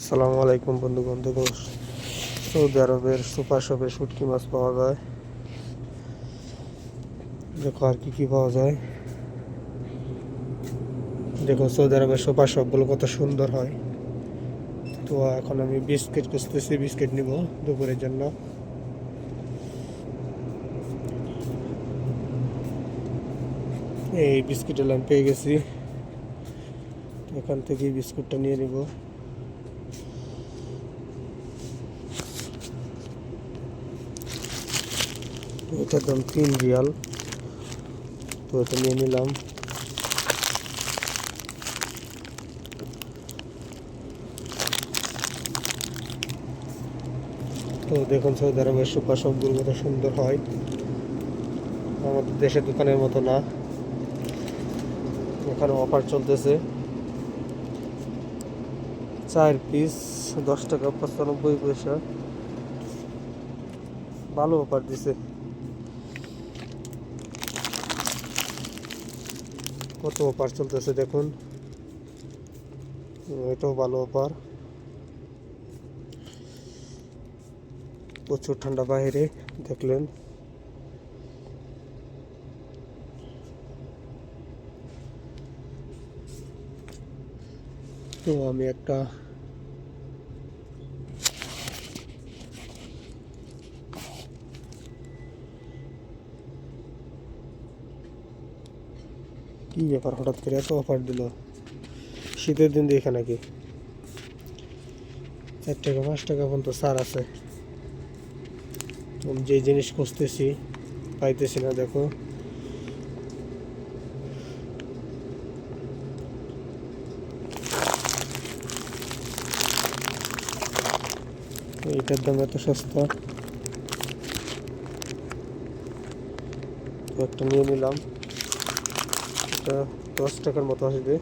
আসসালামু আলাইকুম বন্ধু বন্ধুগণ সৌদি আরবের সুপার শপে শুটকি মাছ পাওয়া যায়। দেখো আর কি কি পাওয়া যায়। দেখো, সৌদি আরবের সুপার শপগুলো কত সুন্দর হয়। তো এখন আমি বিস্কিট খুঁজতেছি, বিস্কিট নিব দুপুরের জন্য। এই বিস্কিট এলাম পেয়ে গেছি। এখান থেকে বিস্কুটটা নিয়ে নিব। এটার দাম তিন রিয়াল। তো এটা নিয়ে নিলাম। তো দেখুন, সৌদি আরবের সুপার সবগুলো কত সুন্দর হয়। আমাদের দেশের দোকানের মতো না। এখানে অফার চলতেছে। চার পিস, দশ টাকা পঁচানব্বই পয়সা। ভালো অফার দিছে। কত অফার চলতেছে দেখুন। এটাও ভালো অফার। প্রচুর ঠান্ডা বাইরে দেখলেন। তো আমি একটা কি ব্যাপার হঠাৎ করে এত অফার দিল? শীতের দিন দেখে নাকি? চার টাকা, পাঁচ টাকা পর্যন্ত সার আছে। যে জিনিস খুঁজতেছি, পাইতেছি না, দেখো। এইটার দাম এত সস্তা। একটা নিয়ে নিলাম। এটা দশ টাকার মতো আসবে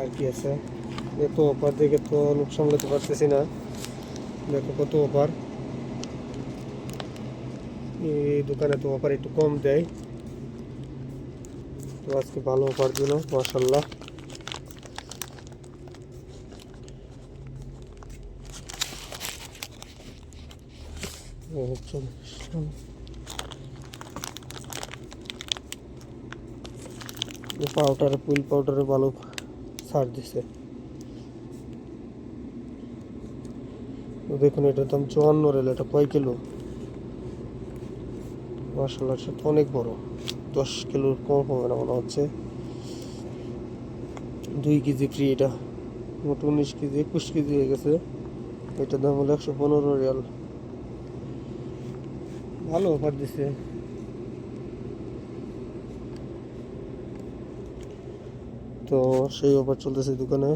আর কি আছে? এত অফার দেখে তো লোক সামলাতে পারতেছি না। দেখো কত অফার এই দোকানে তো অফার একটু কম দেয়। তো আজকে ভালো অফার দিল মাসাল্লাহ চলে আসলাম পাউডার পুইল পাউডারে ভালো ছাড় দিছে। দেখুন এটার দাম চুয়ান্ন রেল, এটা কয় কিলো? মার্শাল মার্শাল্লাহ সেটা অনেক বড়। দশ কিলোর কম হবে না মনে হচ্ছে। দুই কেজি ফ্রি এটা। মোট উনিশ কেজি, একুশ কেজি হয়ে গেছে। এটার দাম হলো একশো পনেরো রিয়াল। ভালো অফার দিছে। তো সেই অফার চলতেছে দোকানে।